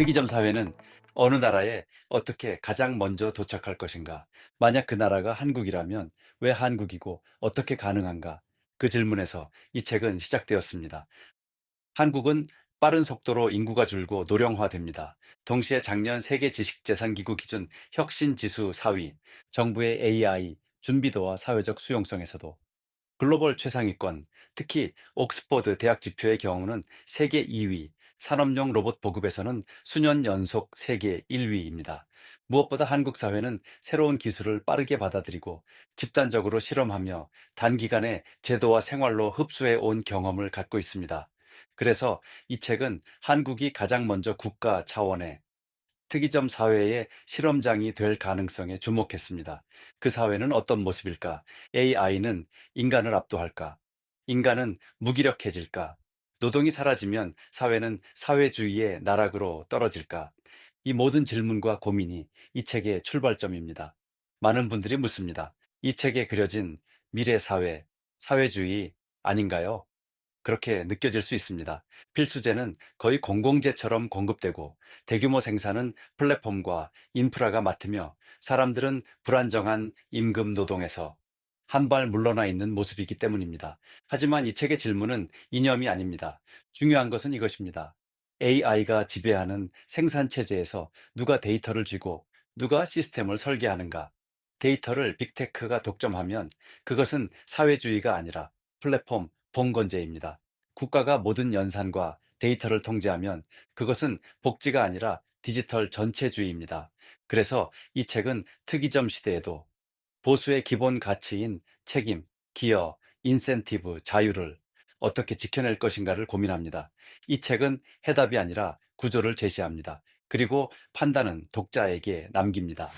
특이점 사회는 어느 나라에 어떻게 가장 먼저 도착할 것인가? 만약 그 나라가 한국이라면 왜 한국이고 어떻게 가능한가? 그 질문에서 이 책은 시작되었습니다. 한국은 빠른 속도로 인구가 줄고 노령화됩니다. 동시에 작년 세계 지식재산기구 기준 혁신 지수 4위, 정부의 AI, 준비도와 사회적 수용성에서도 글로벌 최상위권, 특히 옥스퍼드 대학 지표의 경우는 세계 2위, 산업용 로봇 보급에서는 수년 연속 세계 1위입니다. 무엇보다 한국 사회는 새로운 기술을 빠르게 받아들이고 집단적으로 실험하며 단기간에 제도와 생활로 흡수해 온 경험을 갖고 있습니다. 그래서 이 책은 한국이 가장 먼저 국가 차원의 특이점 사회의 실험장이 될 가능성에 주목했습니다. 그 사회는 어떤 모습일까? AI는 인간을 압도할까? 인간은 무기력해질까? 노동이 사라지면 사회는 사회주의의 나락으로 떨어질까? 이 모든 질문과 고민이 이 책의 출발점입니다. 많은 분들이 묻습니다. 이 책에 그려진 미래 사회, 사회주의 아닌가요? 그렇게 느껴질 수 있습니다. 필수제는 거의 공공재처럼 공급되고 대규모 생산은 플랫폼과 인프라가 맡으며 사람들은 불안정한 임금 노동에서 한 발 물러나 있는 모습이기 때문입니다. 하지만 이 책의 질문은 이념이 아닙니다. 중요한 것은 이것입니다. AI가 지배하는 생산체제에서 누가 데이터를 쥐고 누가 시스템을 설계하는가? 데이터를 빅테크가 독점하면 그것은 사회주의가 아니라 플랫폼 봉건제입니다. 국가가 모든 연산과 데이터를 통제하면 그것은 복지가 아니라 디지털 전체주의입니다. 그래서 이 책은 특이점 시대에도 보수의 기본 가치인 책임, 기여, 인센티브, 자유를 어떻게 지켜낼 것인가를 고민합니다. 이 책은 해답이 아니라 구조를 제시합니다. 그리고 판단은 독자에게 남깁니다.